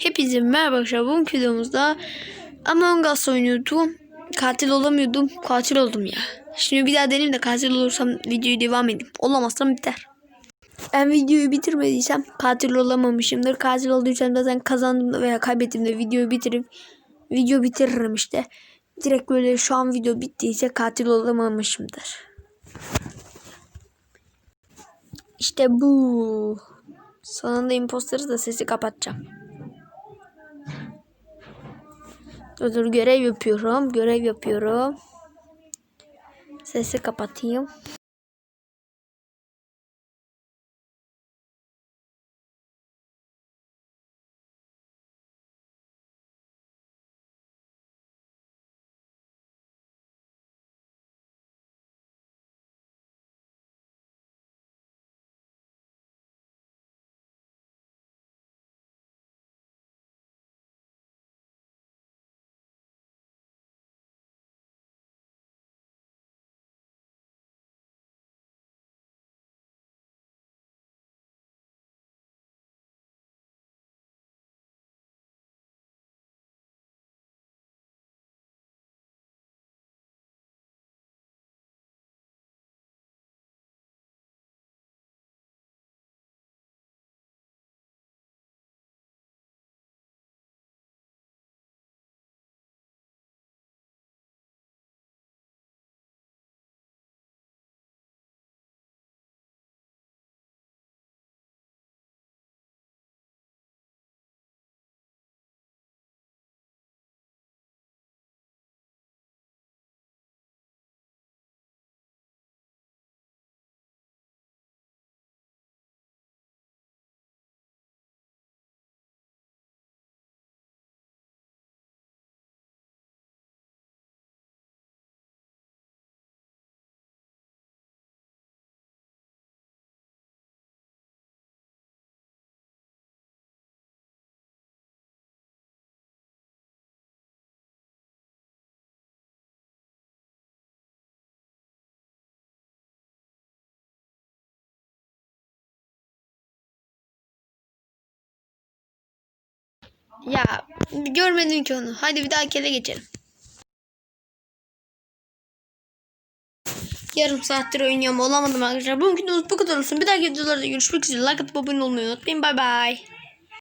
Hepinize merhaba arkadaşlar. Bugünkü videomuzda Among Us oynuyordum. Katil olamıyordum. Katil oldum ya. Şimdi bir daha deneyim de katil olursam videoyu devam edeyim. Olamazsam biter. Ben videoyu bitirmediysem katil olamamışımdır. Katil olduysam zaten kazandım veya kaybettim de videoyu bitirip video bitiririm işte. Direkt böyle şu an video bittiyse katil olamamışımdır. İşte bu. Sonunda imposterı da sesi kapatacağım. Dur dur görev yapıyorum. Görev yapıyorum. Sesi kapatayım. Ya görmedim ki onu. Hadi bir daha kere geçelim. Yarım saattir oynuyorum olamadım arkadaşlar. Bugün bu kadar olsun. Bir dahaki videolarda görüşmek üzere. Like atıp abone olmayı unutmayın. Bay bay.